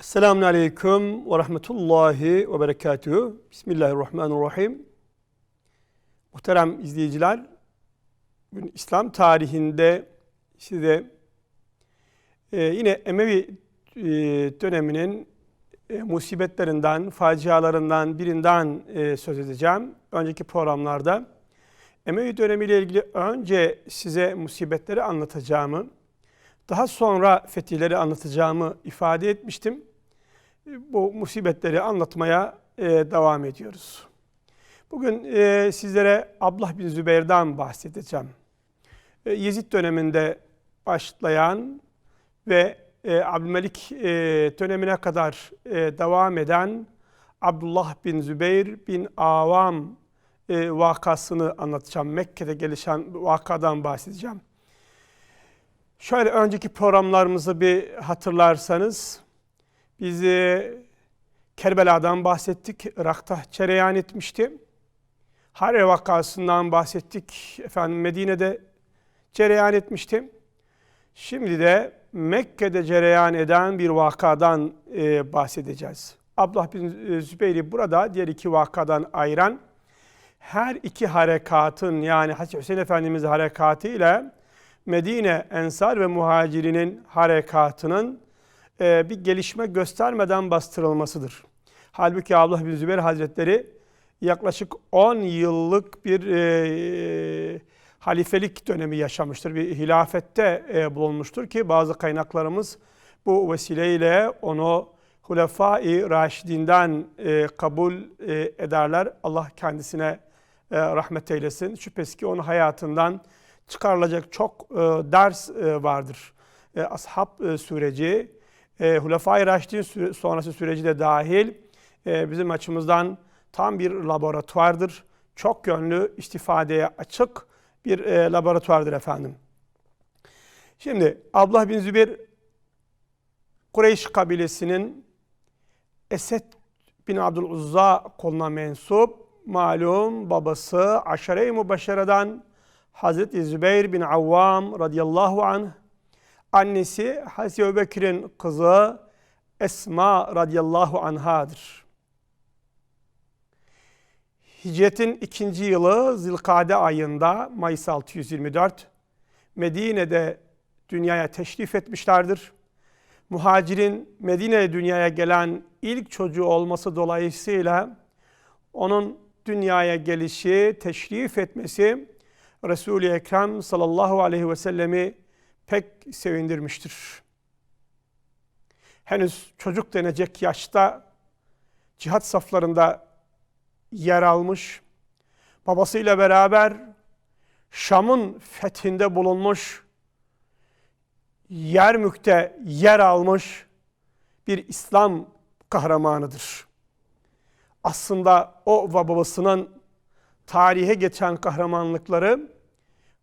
Selamun Aleyküm ve Rahmetullahi ve Berekatuhu. Bismillahirrahmanirrahim. Muhterem izleyiciler, bugün İslam tarihinde size e, yine Emevi e, döneminin e, musibetlerinden, facialarından birinden e, söz edeceğim. Önceki programlarda Emevi dönemiyle ilgili önce size musibetleri anlatacağımı, daha sonra fetihleri anlatacağımı ifade etmiştim. Bu musibetleri anlatmaya e, devam ediyoruz. Bugün e, sizlere Abdullah bin Zübeyir'den bahsedeceğim. E, Yezid döneminde başlayan ve e, Abdülmelik dönemine kadar devam eden Abdullah bin Zübeyir bin Avam vakasını anlatacağım. Mekke'de gelişen vakadan bahsedeceğim. Şöyle önceki programlarımızı bir hatırlarsanız biz e, Kerbela'dan bahsettik. Irak'ta cereyan etmişti. Harre vakasından bahsettik. Efendim Medine'de cereyan etmişti. Şimdi de Mekke'de cereyan eden bir vakadan e, bahsedeceğiz. Abdullah bin Zübeyir'i burada diğer iki vakadan ayıran her iki harekatın yani Hazreti Hüseyin Efendimiz harekatı ile Medine Ensar ve Muhacirinin harekatının e, bir gelişme göstermeden bastırılmasıdır. Halbuki Abdullah bin Zübeyir Hazretleri yaklaşık 10 yıllık bir e, halifelik dönemi yaşamıştır. Bir hilafette e, bulunmuştur ki bazı kaynaklarımız bu vesileyle onu Hulefai Raşidinden e, kabul e, ederler. Allah kendisine e, rahmet eylesin. Şüphesiz ki onun hayatından çıkarılacak çok e, ders e, vardır. E, ashab e, süreci, e, Hulefai Raşidin süre, sonrası süreci de dahil e, bizim açımızdan tam bir laboratuvardır. Çok yönlü istifadeye açık bir e, laboratuvardır efendim. Şimdi Abdullah bin Zübeyir Kureyş kabilesinin Esed bin Abdüluzza koluna mensup malum babası Aşere-i Mübeşşere'den Hazreti Zübeyir bin Avvam radıyallahu anh annesi Hazreti Ebubekir'in kızı Esma radıyallahu anhadır. Hicretin ikinci yılı Zilkade ayında Mayıs 624 Medine'de dünyaya teşrif etmişlerdir. Muhacirin Medine'ye dünyaya gelen ilk çocuğu olması dolayısıyla onun dünyaya gelişi, teşrif etmesi Resul-i Ekrem sallallahu aleyhi ve sellemi pek sevindirmiştir. Henüz çocuk denecek yaşta cihat saflarında yer almış, babasıyla beraber Şam'ın fethinde bulunmuş, Yermük'te yer almış bir İslam kahramanıdır. Aslında o ve babasının tarihe geçen kahramanlıkları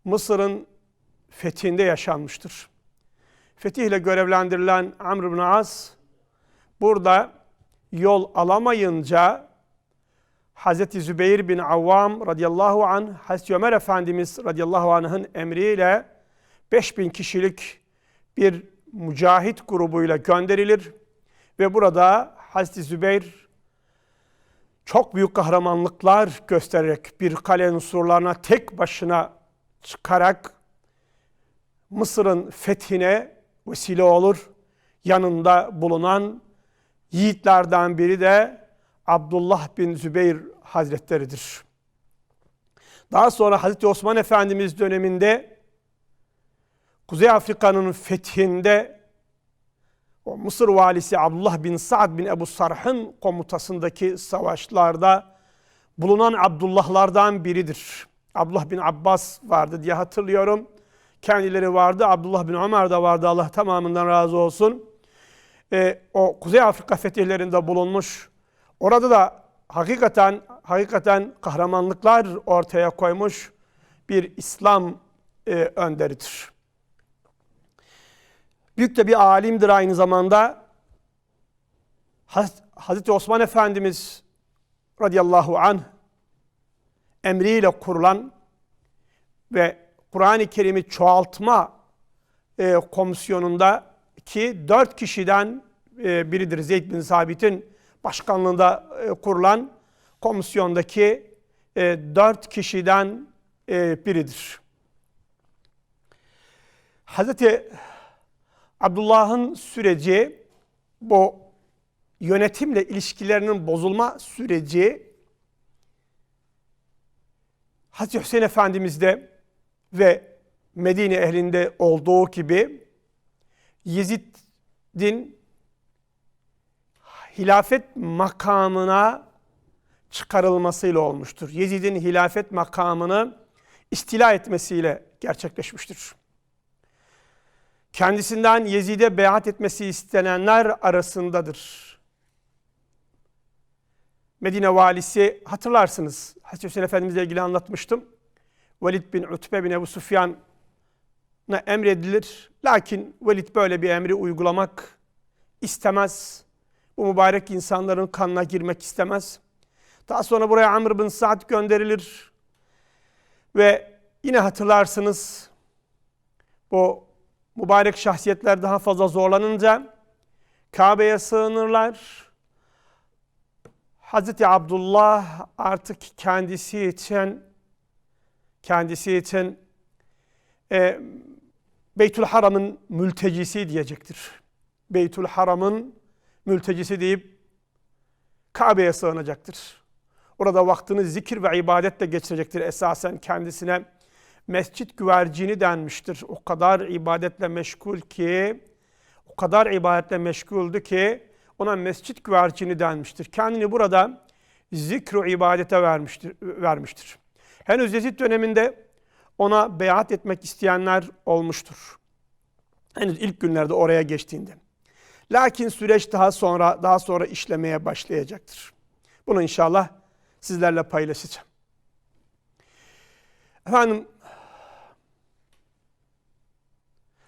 Mısır'ın fethinde yaşanmıştır. Fetihle görevlendirilen Amr bin As burada yol alamayınca Hazreti Zübeyir bin Avvam radıyallahu anh Hazreti Ömer Efendimiz radıyallahu anh'ın emriyle 5000 kişilik bir mücahit grubuyla gönderilir ve burada Hazreti Zübeyir çok büyük kahramanlıklar göstererek bir kalenin surlarına tek başına çıkarak Mısır'ın fethine vesile olur. Yanında bulunan yiğitlerden biri de Abdullah bin Zübeyir Hazretleridir. Daha sonra Hazreti Osman Efendimiz döneminde Kuzey Afrika'nın fethinde o Mısır valisi Abdullah bin Sa'd bin Ebu Sarh'ın komutasındaki savaşlarda bulunan Abdullahlardan biridir. Abdullah bin Abbas vardı diye hatırlıyorum. Kendileri vardı. Abdullah bin Ömer de vardı. Allah tamamından razı olsun. Ee, o Kuzey Afrika fetihlerinde bulunmuş. Orada da hakikaten hakikaten kahramanlıklar ortaya koymuş bir İslam e, önderidir. Büyük de bir alimdir aynı zamanda. Hazreti Osman Efendimiz radıyallahu anh emriyle kurulan ve Kur'an-ı Kerim'i çoğaltma e, komisyonunda ki dört kişiden e, biridir. Zeyd bin Sabit'in başkanlığında e, kurulan komisyondaki e, dört kişiden e, biridir. Hazreti Abdullah'ın süreci bu yönetimle ilişkilerinin bozulma süreci Hazreti Hüseyin Efendimiz'de ve Medine ehlinde olduğu gibi Yezid'in hilafet makamına çıkarılmasıyla olmuştur. Yezid'in hilafet makamını istila etmesiyle gerçekleşmiştir. Kendisinden Yezid'e beyat etmesi istenenler arasındadır. Medine valisi hatırlarsınız. Hazreti Hüseyin Efendimizle ilgili anlatmıştım. Velid bin Utbe bin Ebu Sufyan'a emredilir. Lakin Velid böyle bir emri uygulamak istemez. Bu mübarek insanların kanına girmek istemez. Daha sonra buraya Amr bin Sa'd gönderilir. Ve yine hatırlarsınız bu mübarek şahsiyetler daha fazla zorlanınca Kabe'ye sığınırlar. Hazreti Abdullah artık kendisi için kendisi için e, Beytül Haram'ın mültecisi diyecektir. Beytül Haram'ın mültecisi deyip Kabe'ye sığınacaktır. Orada vaktini zikir ve ibadetle geçirecektir. Esasen kendisine mescit güvercini denmiştir. O kadar ibadetle meşgul ki, o kadar ibadetle meşguldü ki ona mescit güvercini denmiştir. Kendini burada zikru ibadete vermiştir. vermiştir. Henüz Yezid döneminde ona beyat etmek isteyenler olmuştur. Henüz ilk günlerde oraya geçtiğinde. Lakin süreç daha sonra daha sonra işlemeye başlayacaktır. Bunu inşallah sizlerle paylaşacağım. Efendim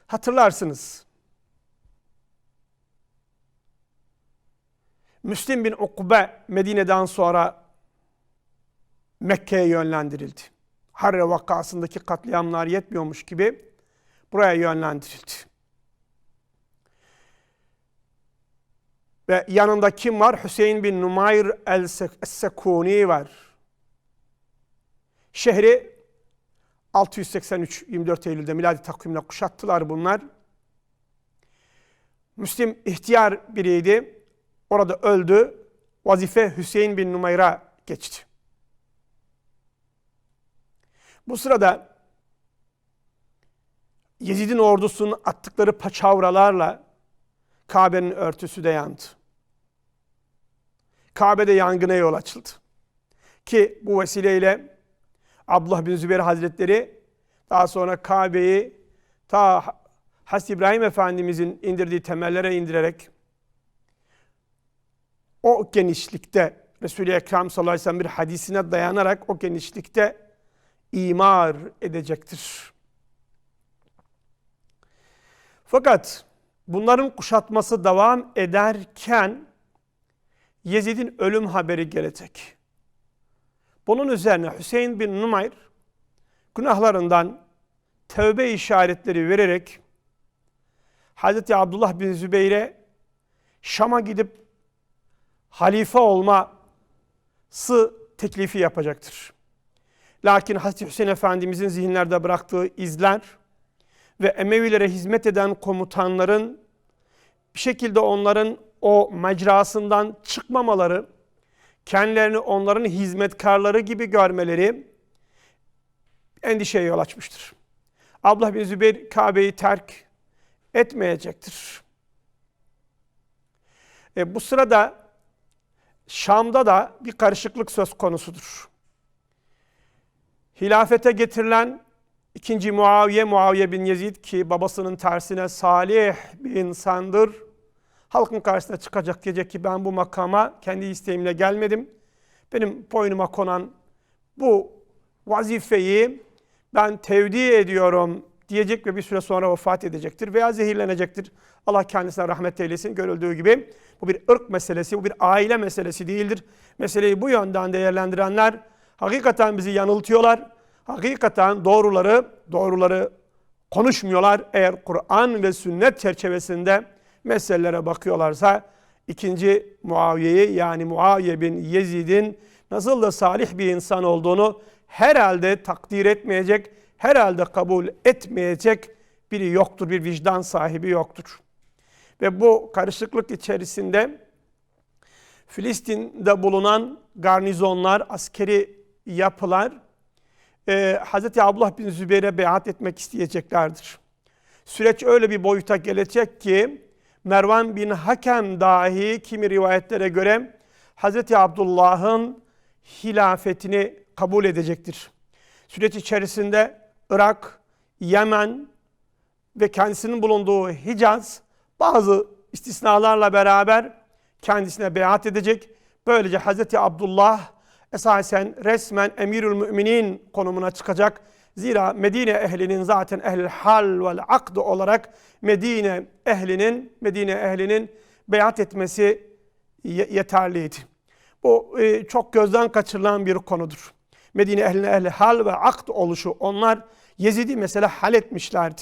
hatırlarsınız. Müslim bin Ukbe Medine'den sonra Mekke'ye yönlendirildi. Harre vakasındaki katliamlar yetmiyormuş gibi buraya yönlendirildi. Ve yanında kim var? Hüseyin bin Numayr el-Sekuni var. Şehri 683 24 Eylül'de miladi takvimle kuşattılar bunlar. Müslim ihtiyar biriydi. Orada öldü. Vazife Hüseyin bin Numayr'a geçti. Bu sırada Yezid'in ordusunun attıkları paçavralarla Kabe'nin örtüsü de yandı. Kabe'de yangına yol açıldı. Ki bu vesileyle Abdullah bin Zübeyir Hazretleri daha sonra Kabe'yi ta Has İbrahim Efendimizin indirdiği temellere indirerek o genişlikte Resul-i Ekrem sallallahu aleyhi ve sellem bir hadisine dayanarak o genişlikte imar edecektir. Fakat bunların kuşatması devam ederken Yezid'in ölüm haberi gelecek. Bunun üzerine Hüseyin bin Numayr günahlarından tövbe işaretleri vererek Hazreti Abdullah bin Zübeyir'e Şam'a gidip halife olması teklifi yapacaktır. Lakin Hazreti Hüseyin Efendimizin zihinlerde bıraktığı izler ve Emevilere hizmet eden komutanların bir şekilde onların o mecrasından çıkmamaları, kendilerini onların hizmetkarları gibi görmeleri endişeye yol açmıştır. Abdullah bin Zübeyir Kabe'yi terk etmeyecektir. E, bu sırada Şam'da da bir karışıklık söz konusudur. Hilafete getirilen ikinci Muaviye, Muaviye bin Yezid ki babasının tersine salih bir insandır. Halkın karşısına çıkacak diyecek ki ben bu makama kendi isteğimle gelmedim. Benim boynuma konan bu vazifeyi ben tevdi ediyorum diyecek ve bir süre sonra vefat edecektir veya zehirlenecektir. Allah kendisine rahmet eylesin. Görüldüğü gibi bu bir ırk meselesi, bu bir aile meselesi değildir. Meseleyi bu yönden değerlendirenler hakikaten bizi yanıltıyorlar. Hakikaten doğruları, doğruları konuşmuyorlar. Eğer Kur'an ve sünnet çerçevesinde meselelere bakıyorlarsa ikinci Muaviye'yi yani Muaviye bin Yezid'in nasıl da salih bir insan olduğunu herhalde takdir etmeyecek, herhalde kabul etmeyecek biri yoktur, bir vicdan sahibi yoktur. Ve bu karışıklık içerisinde Filistin'de bulunan garnizonlar, askeri yapılar e, Hz. Abdullah bin Zübeyir'e beyat etmek isteyeceklerdir. Süreç öyle bir boyuta gelecek ki Mervan bin Hakem dahi kimi rivayetlere göre Hz. Abdullah'ın hilafetini kabul edecektir. Süreç içerisinde Irak, Yemen ve kendisinin bulunduğu Hicaz bazı istisnalarla beraber kendisine beyat edecek. Böylece Hz. Abdullah esasen resmen emirül müminin konumuna çıkacak. Zira Medine ehlinin zaten ehl hal vel akd olarak Medine ehlinin Medine ehlinin beyat etmesi yeterliydi. Bu e, çok gözden kaçırılan bir konudur. Medine ehline ehli hal ve akd oluşu onlar Yezid'i mesela hal etmişlerdi.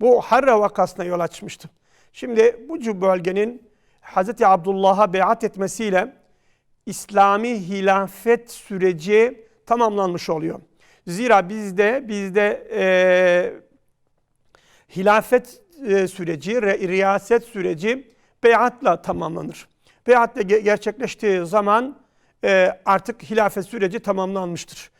Bu Harra vakasına yol açmıştı. Şimdi bu bölgenin Hz. Abdullah'a beyat etmesiyle İslami hilafet süreci tamamlanmış oluyor. Zira bizde bizde e, hilafet e, süreci, re, riyaset süreci beyatla tamamlanır. Beyatla ge gerçekleştiği zaman e, artık hilafet süreci tamamlanmıştır.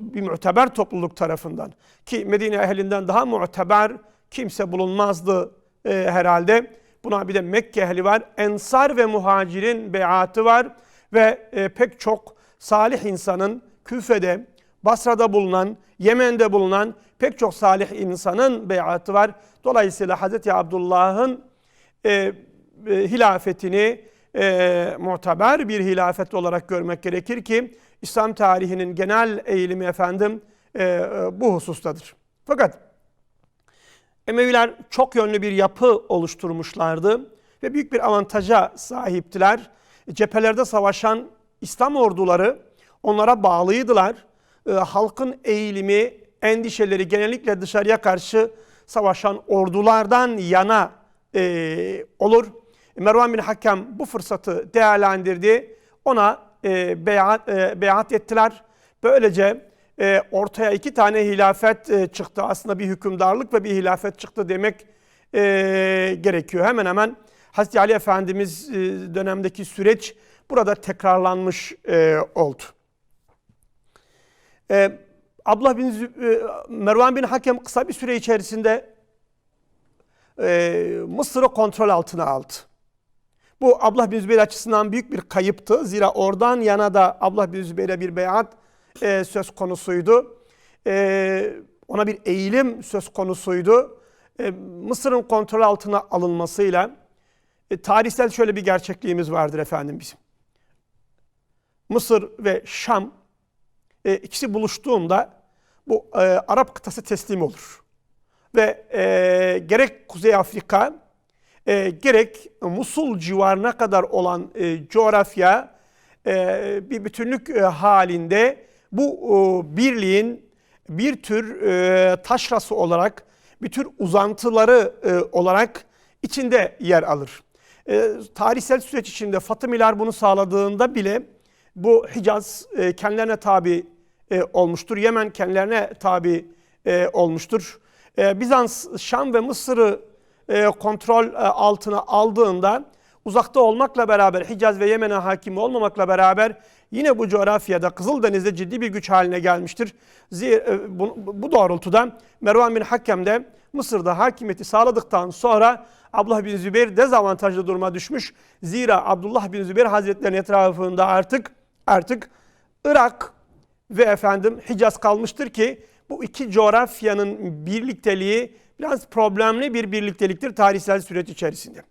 Bir müteber topluluk tarafından. Ki Medine ehlinden daha müteber kimse bulunmazdı e, herhalde. Buna bir de Mekke ehli var. Ensar ve muhacirin beyatı var. Ve e, pek çok salih insanın Küfe'de, Basra'da bulunan, Yemen'de bulunan pek çok salih insanın beyatı var. Dolayısıyla Hz. Abdullah'ın e, e, hilafetini e, muteber bir hilafet olarak görmek gerekir ki İslam tarihinin genel eğilimi efendim e, e, bu husustadır. Fakat Emeviler çok yönlü bir yapı oluşturmuşlardı ve büyük bir avantaja sahiptiler. Cephelerde savaşan İslam orduları onlara bağlıydılar. E, halkın eğilimi, endişeleri genellikle dışarıya karşı savaşan ordulardan yana e, olur. Mervan bin Hakem bu fırsatı değerlendirdi. Ona e, beyat, e, beyat ettiler. Böylece e, ortaya iki tane hilafet çıktı. Aslında bir hükümdarlık ve bir hilafet çıktı demek gerekiyor. Hemen hemen Hazreti Ali Efendimiz e, dönemdeki süreç burada tekrarlanmış e, oldu. E, Abdullah bin Mervan bin Hakem kısa bir süre içerisinde Mısır'ı kontrol altına aldı. Bu Abdullah bin Zübeyir açısından büyük bir kayıptı. Zira oradan yana da Abdullah bin Zübeyir'e bir beyat söz konusuydu. Ona bir eğilim söz konusuydu. Mısır'ın kontrol altına alınmasıyla e, tarihsel şöyle bir gerçekliğimiz vardır efendim bizim. Mısır ve Şam e, ikisi buluştuğunda bu e, Arap kıtası teslim olur. Ve e, gerek Kuzey Afrika e, gerek Musul civarına kadar olan e, coğrafya e, bir bütünlük e, halinde bu e, birliğin bir tür e, taşrası olarak, bir tür uzantıları e, olarak içinde yer alır. E, tarihsel süreç içinde Fatımiler bunu sağladığında bile bu Hicaz e, kendilerine tabi e, olmuştur. Yemen kendilerine tabi e, olmuştur. E, Bizans, Şam ve Mısır'ı e, kontrol e, altına aldığında uzakta olmakla beraber Hicaz ve Yemen'e hakim olmamakla beraber yine bu coğrafyada Kızıldeniz'de ciddi bir güç haline gelmiştir. Zira, e, bu, bu doğrultuda Mervan bin Hakem de Mısır'da hakimiyeti sağladıktan sonra Abdullah bin Zübeyir dezavantajlı duruma düşmüş. Zira Abdullah bin Zübeyir Hazretleri'nin etrafında artık artık Irak ve efendim Hicaz kalmıştır ki bu iki coğrafyanın birlikteliği biraz problemli bir birlikteliktir tarihsel süreç içerisinde.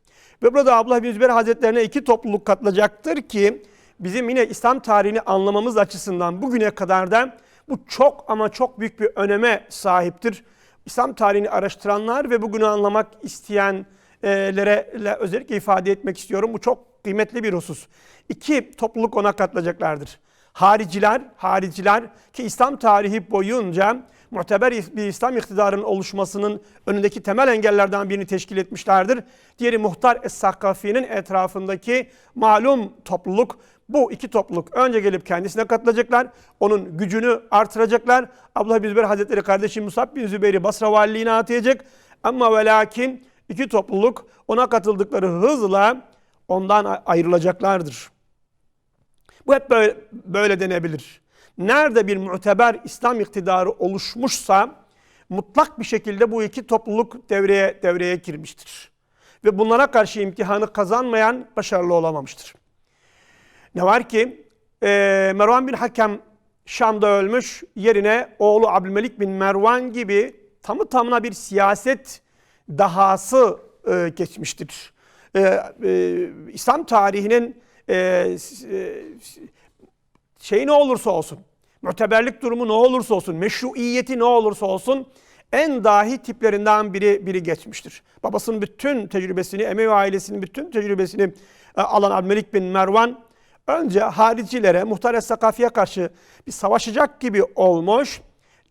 Ve burada Abdullah bin Zübeyir Hazretlerine iki topluluk katılacaktır ki bizim yine İslam tarihini anlamamız açısından bugüne kadar da bu çok ama çok büyük bir öneme sahiptir. İslam tarihini araştıranlar ve bugünü anlamak isteyenlere özellikle ifade etmek istiyorum. Bu çok kıymetli bir husus. İki topluluk ona katılacaklardır. Hariciler, hariciler ki İslam tarihi boyunca muteber bir İslam iktidarının oluşmasının önündeki temel engellerden birini teşkil etmişlerdir. Diğeri Muhtar Es-Sakkafi'nin etrafındaki malum topluluk. Bu iki topluluk önce gelip kendisine katılacaklar. Onun gücünü artıracaklar. Abdullah bin Zübeyir Hazretleri kardeşi Musab bin Zübeyir'i Basra valiliğine atayacak. Ama ve lakin iki topluluk ona katıldıkları hızla ondan ayrılacaklardır. Bu hep böyle, böyle denebilir. Nerede bir muteber İslam iktidarı oluşmuşsa mutlak bir şekilde bu iki topluluk devreye devreye girmiştir. Ve bunlara karşı imtihanı kazanmayan başarılı olamamıştır. Ne var ki e, Mervan bin Hakem Şam'da ölmüş yerine oğlu Abdülmelik bin Mervan gibi tamı tamına bir siyaset dahası e, geçmiştir. E, e, İslam tarihinin e, e, şey ne olursa olsun, müteberlik durumu ne olursa olsun, meşruiyeti ne olursa olsun en dahi tiplerinden biri biri geçmiştir. Babasının bütün tecrübesini, Emevi ailesinin bütün tecrübesini e, alan Abdülmelik bin Mervan önce haricilere, muhtar sakafiye karşı bir savaşacak gibi olmuş.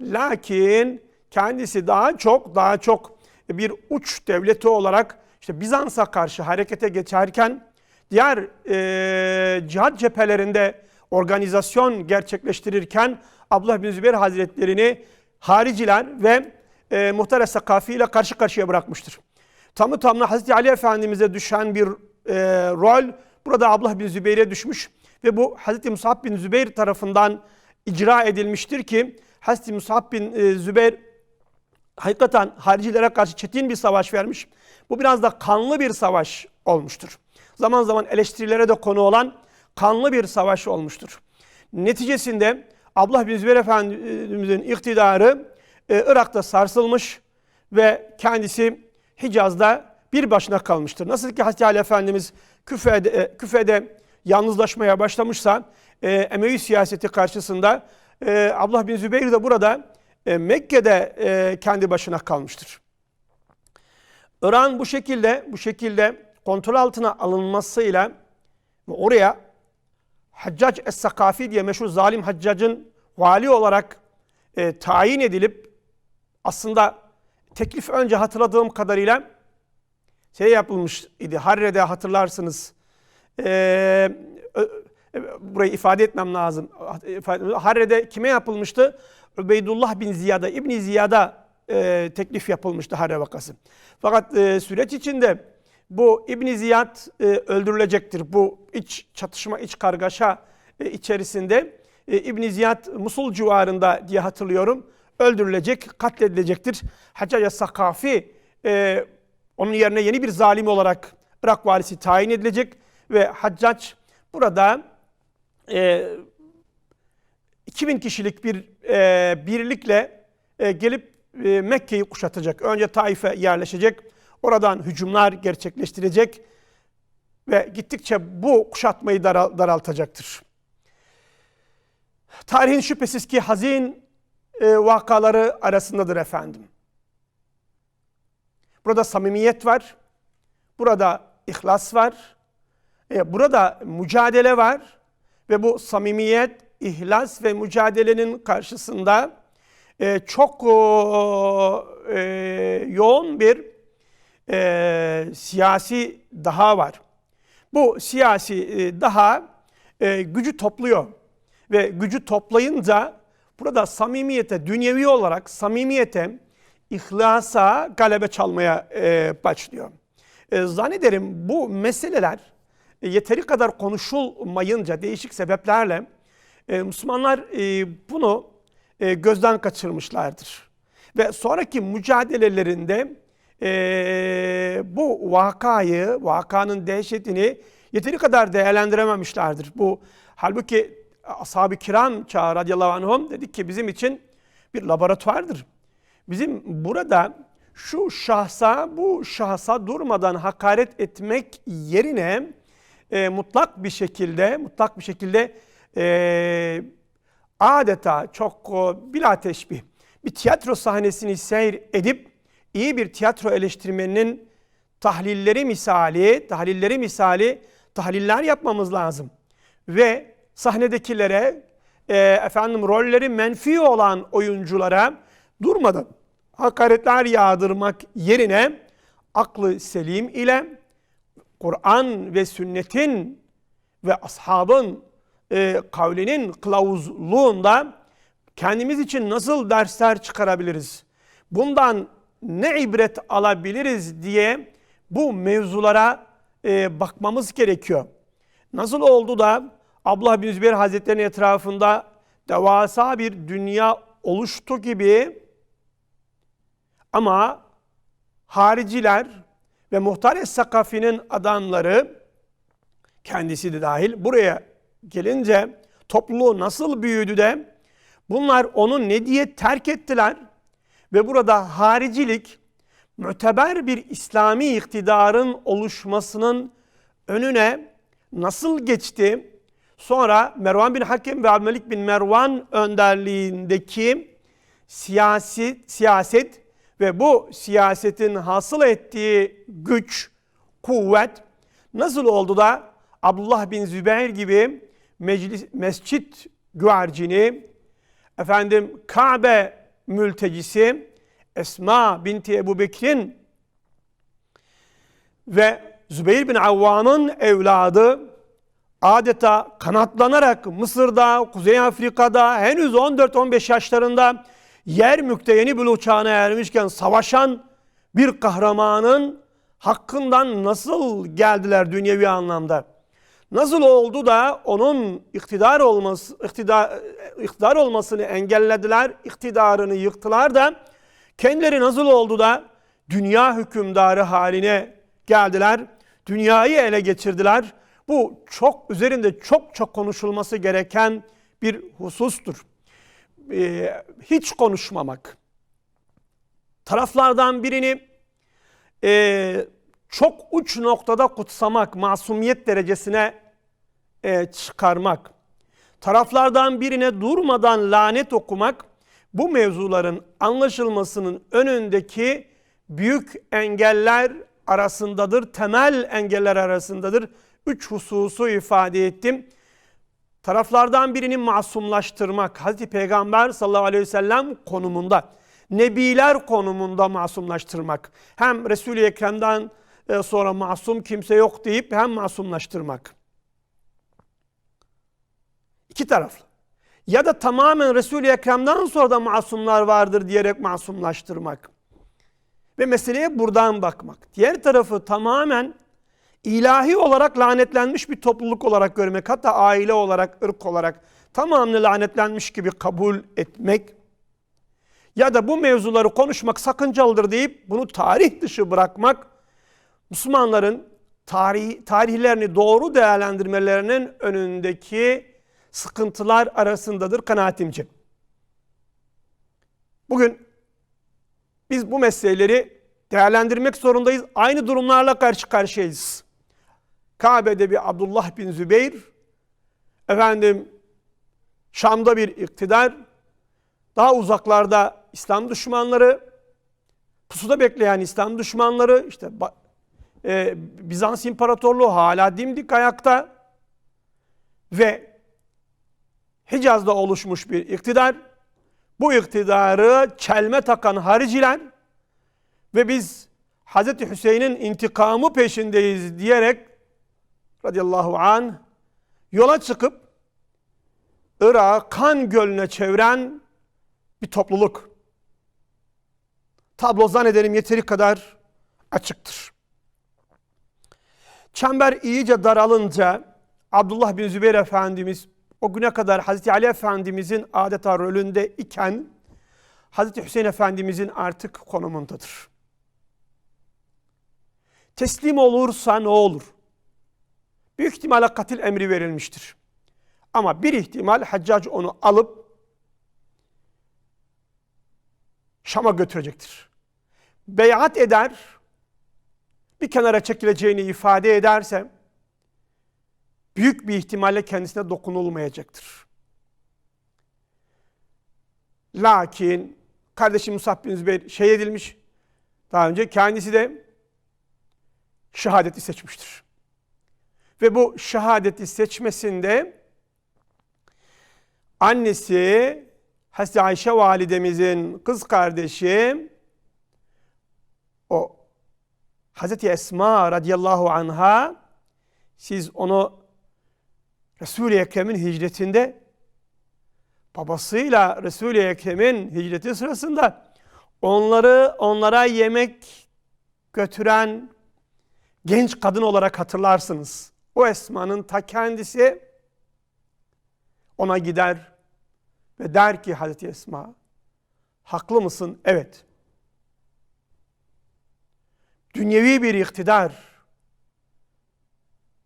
Lakin kendisi daha çok daha çok bir uç devleti olarak işte Bizans'a karşı harekete geçerken diğer e, cihat cephelerinde organizasyon gerçekleştirirken Abdullah bin Zübeyir Hazretlerini hariciler ve e, muhtar Sakafi ile karşı karşıya bırakmıştır. Tamı tamına Hazreti Ali Efendimiz'e düşen bir e, rol burada Abdullah bin Zübeyir'e düşmüş ve bu Hazreti Musab bin Zübeyir tarafından icra edilmiştir ki Hazreti Musab bin e, Zübeyir hakikaten haricilere karşı çetin bir savaş vermiş. Bu biraz da kanlı bir savaş olmuştur. Zaman zaman eleştirilere de konu olan kanlı bir savaş olmuştur. Neticesinde Abdullah bin Zübeyir Efendimiz'in iktidarı e, Irak'ta sarsılmış ve kendisi Hicaz'da bir başına kalmıştır. Nasıl ki Hazreti Ali Efendimiz küfede, e, küfede yalnızlaşmaya başlamışsa e, Emevi siyaseti karşısında e, Abdullah bin Zübeyir de burada e, Mekke'de e, kendi başına kalmıştır. İran bu şekilde bu şekilde kontrol altına alınmasıyla oraya Haccac Es-Sakafi diye meşhur zalim Haccac'ın vali olarak e, tayin edilip aslında teklif önce hatırladığım kadarıyla şey yapılmış idi. Harre'de hatırlarsınız. E, burayı ifade etmem lazım. Harre'de kime yapılmıştı? Übeydullah bin Ziyad'a, İbni Ziyad'a e, teklif yapılmıştı Harre vakası. Fakat e, süreç içinde bu İbni Ziyad öldürülecektir. Bu iç çatışma, iç kargaşa içerisinde e, İbni Ziyad Musul civarında diye hatırlıyorum. Öldürülecek, katledilecektir. Haccac Sakafi onun yerine yeni bir zalim olarak Irak valisi tayin edilecek ve Haccac burada e, 2000 kişilik bir e, birlikle e, gelip e, Mekke'yi kuşatacak. Önce Taif'e yerleşecek. Oradan hücumlar gerçekleştirecek ve gittikçe bu kuşatmayı daral, daraltacaktır. Tarihin şüphesiz ki hazin e, vakaları arasındadır efendim. Burada samimiyet var. Burada ihlas var. E, burada mücadele var. Ve bu samimiyet, ihlas ve mücadelenin karşısında e, çok e, yoğun bir siyasi daha var. Bu siyasi daha gücü topluyor ve gücü toplayınca burada samimiyete, dünyevi olarak samimiyete, ihlasa galebe çalmaya e, başlıyor. E, zannederim bu meseleler e, yeteri kadar konuşulmayınca değişik sebeplerle e, Müslümanlar e, bunu e, gözden kaçırmışlardır. Ve sonraki mücadelelerinde e, bu vakayı, vakanın dehşetini yeteri kadar değerlendirememişlerdir. Bu halbuki ashab-ı kiram çağı radıyallahu anhum dedik ki bizim için bir laboratuvardır. Bizim burada şu şahsa, bu şahsa durmadan hakaret etmek yerine e, mutlak bir şekilde, mutlak bir şekilde e, adeta çok bila teşbih bir tiyatro sahnesini seyir edip iyi bir tiyatro eleştirmeninin tahlilleri misali, tahlilleri misali tahliller yapmamız lazım. Ve sahnedekilere, e, efendim rolleri menfi olan oyunculara durmadan hakaretler yağdırmak yerine aklı selim ile Kur'an ve sünnetin ve ashabın e, kavlinin kılavuzluğunda kendimiz için nasıl dersler çıkarabiliriz? Bundan ne ibret alabiliriz diye bu mevzulara e, bakmamız gerekiyor. Nasıl oldu da Abdullah bin Zübeyir Hazretleri'nin etrafında devasa bir dünya oluştu gibi ama hariciler ve muhtar Sakafi'nin adamları kendisi de dahil buraya gelince topluluğu nasıl büyüdü de bunlar onu ne diye terk ettiler ve burada haricilik müteber bir İslami iktidarın oluşmasının önüne nasıl geçti? Sonra Mervan bin Hakem ve Abdülmelik bin Mervan önderliğindeki siyasi, siyaset ve bu siyasetin hasıl ettiği güç, kuvvet nasıl oldu da Abdullah bin Zübeyir gibi meclis, mescit güvercini, efendim Kabe mültecisi, Esma binti Ebu Bekir'in ve Zübeyir bin Avvam'ın evladı adeta kanatlanarak Mısır'da, Kuzey Afrika'da henüz 14-15 yaşlarında yer mükte yeni bir uçağına ermişken savaşan bir kahramanın hakkından nasıl geldiler dünyevi anlamda? Nasıl oldu da onun iktidar olması iktidar, iktidar olmasını engellediler, iktidarını yıktılar da kendileri nasıl oldu da dünya hükümdarı haline geldiler, dünyayı ele geçirdiler. Bu çok üzerinde çok çok konuşulması gereken bir husustur. Ee, hiç konuşmamak, taraflardan birini e, çok uç noktada kutsamak, masumiyet derecesine e, çıkarmak, taraflardan birine durmadan lanet okumak, bu mevzuların anlaşılmasının önündeki büyük engeller arasındadır, temel engeller arasındadır. Üç hususu ifade ettim. Taraflardan birini masumlaştırmak, Hazreti Peygamber sallallahu aleyhi ve sellem konumunda, nebiler konumunda masumlaştırmak. Hem Resul-i Ekrem'den e, sonra masum kimse yok deyip hem masumlaştırmak. İki taraflı. Ya da tamamen Resul-i Ekrem'den sonra da masumlar vardır diyerek masumlaştırmak. Ve meseleye buradan bakmak. Diğer tarafı tamamen ilahi olarak lanetlenmiş bir topluluk olarak görmek. Hatta aile olarak, ırk olarak tamamını lanetlenmiş gibi kabul etmek. Ya da bu mevzuları konuşmak sakıncalıdır deyip bunu tarih dışı bırakmak Müslümanların tarih, tarihlerini doğru değerlendirmelerinin önündeki sıkıntılar arasındadır kanaatimce. Bugün biz bu meseleleri değerlendirmek zorundayız. Aynı durumlarla karşı karşıyayız. Kabe'de bir Abdullah bin Zübeyir, efendim Şam'da bir iktidar, daha uzaklarda İslam düşmanları, pusuda bekleyen İslam düşmanları, işte e, Bizans İmparatorluğu hala dimdik ayakta ve Hicaz'da oluşmuş bir iktidar. Bu iktidarı çelme takan hariciler ve biz Hz. Hüseyin'in intikamı peşindeyiz diyerek radıyallahu an yola çıkıp Irak'ı kan gölüne çeviren bir topluluk. Tablo zannederim yeteri kadar açıktır. Çember iyice daralınca Abdullah bin Zübeyir Efendimiz o güne kadar Hazreti Ali Efendimizin adeta rolünde iken Hazreti Hüseyin Efendimizin artık konumundadır. Teslim olursa ne olur? Büyük ihtimalle katil emri verilmiştir. Ama bir ihtimal Haccac onu alıp Şam'a götürecektir. Beyat eder, bir kenara çekileceğini ifade ederse büyük bir ihtimalle kendisine dokunulmayacaktır. Lakin kardeşim Musab bin Zübeyir şey edilmiş, daha önce kendisi de şehadeti seçmiştir. Ve bu şehadeti seçmesinde annesi Hazreti Ayşe validemizin kız kardeşi o Hazreti Esma radıyallahu anha siz onu Resul-i Ekrem'in hicretinde babasıyla Resul-i Ekrem'in hicreti sırasında onları onlara yemek götüren genç kadın olarak hatırlarsınız. O Esma'nın ta kendisi ona gider ve der ki Hazreti Esma haklı mısın? Evet. Dünyevi bir iktidar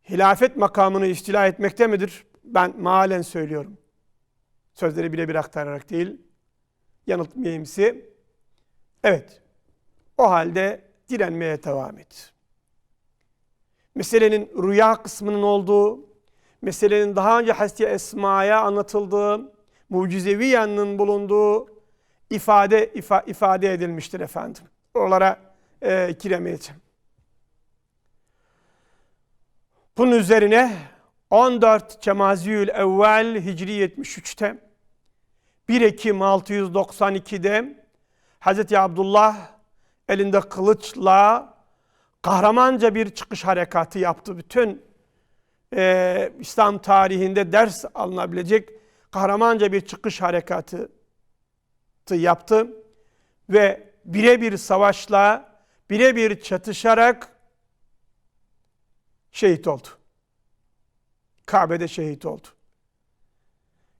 hilafet makamını istila etmekte midir? Ben malen söylüyorum. Sözleri bile bir aktararak değil. Yanıltmayayım sizi. Evet. O halde direnmeye devam et. Meselenin rüya kısmının olduğu, meselenin daha önce Hazreti Esma'ya anlatıldığı, mucizevi yanının bulunduğu ifade ifa, ifade edilmiştir efendim. Oralara e, giremeyeceğim. Bunun üzerine 14 Cemaziyül Evvel Hicri 73'te 1 Ekim 692'de Hz. Abdullah elinde kılıçla kahramanca bir çıkış harekatı yaptı. Bütün e, İslam tarihinde ders alınabilecek kahramanca bir çıkış harekatı yaptı. Ve birebir savaşla, birebir çatışarak şehit oldu. Kabe'de şehit oldu.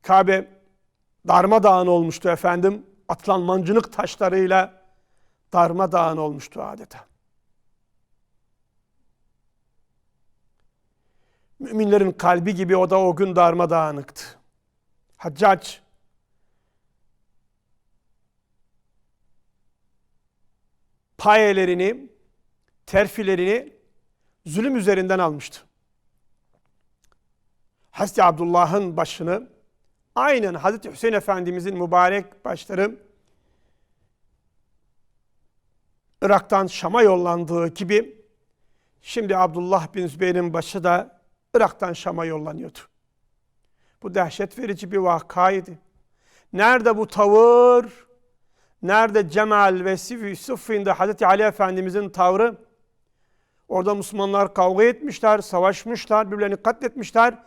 Kabe darmadağın olmuştu efendim. Atılan mancınık taşlarıyla darmadağın olmuştu adeta. Müminlerin kalbi gibi o da o gün darmadağınıktı. Haccac payelerini, terfilerini zulüm üzerinden almıştı. Hazreti Abdullah'ın başını aynen Hazreti Hüseyin Efendimizin mübarek başları Irak'tan Şam'a yollandığı gibi şimdi Abdullah bin Zübeyir'in başı da Irak'tan Şam'a yollanıyordu. Bu dehşet verici bir vakaydı. Nerede bu tavır? Nerede Cemal ve Sıffin'de Hazreti Ali Efendimizin tavrı? Orada Müslümanlar kavga etmişler, savaşmışlar, birbirlerini katletmişler.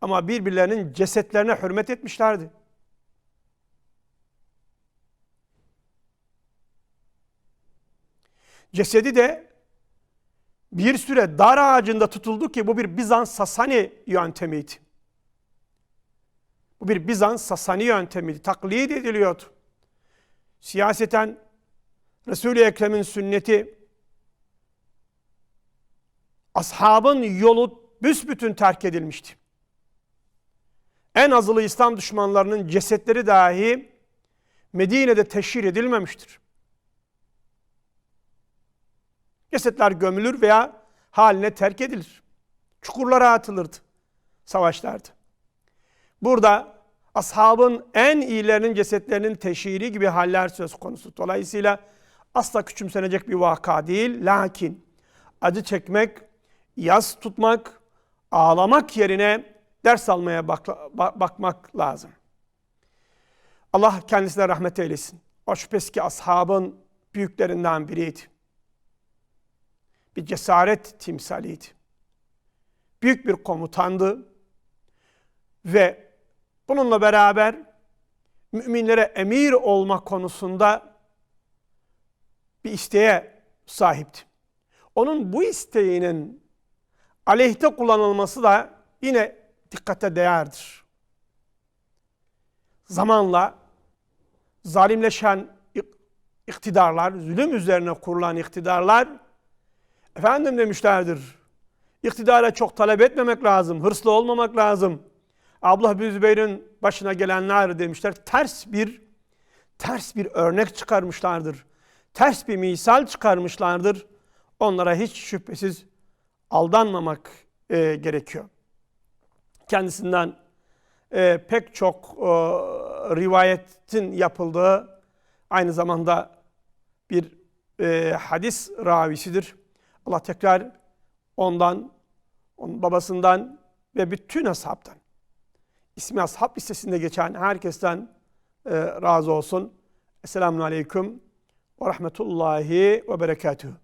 Ama birbirlerinin cesetlerine hürmet etmişlerdi. Cesedi de bir süre dar ağacında tutuldu ki bu bir Bizans Sasani yöntemiydi. Bu bir Bizans Sasani yöntemiydi. Taklit ediliyordu. Siyaseten Resul-i Ekrem'in sünneti ashabın yolu büsbütün terk edilmişti. En azılı İslam düşmanlarının cesetleri dahi Medine'de teşhir edilmemiştir. Cesetler gömülür veya haline terk edilir. Çukurlara atılırdı savaşlarda. Burada ashabın en iyilerinin cesetlerinin teşhiri gibi haller söz konusu. Dolayısıyla asla küçümsenecek bir vaka değil. Lakin acı çekmek, yas tutmak, ağlamak yerine ders almaya bak, bakmak lazım. Allah kendisine rahmet eylesin. O şüphesiz ki ashabın büyüklerinden biriydi. Bir cesaret timsaliydi. Büyük bir komutandı. Ve bununla beraber müminlere emir olma konusunda bir isteğe sahipti. Onun bu isteğinin aleyhte kullanılması da yine dikkate değerdir. Zamanla zalimleşen iktidarlar, zulüm üzerine kurulan iktidarlar, efendim demişlerdir, iktidara çok talep etmemek lazım, hırslı olmamak lazım. Abdullah bin Zübeyir'in başına gelenler demişler, ters bir ters bir örnek çıkarmışlardır. Ters bir misal çıkarmışlardır. Onlara hiç şüphesiz aldanmamak e, gerekiyor. Kendisinden e, pek çok e, rivayetin yapıldığı aynı zamanda bir e, hadis ravisidir. Allah tekrar ondan, onun babasından ve bütün ashabtan, ismi ashab listesinde geçen herkesten e, razı olsun. Esselamun Aleyküm ve Rahmetullahi ve Berekatuhu.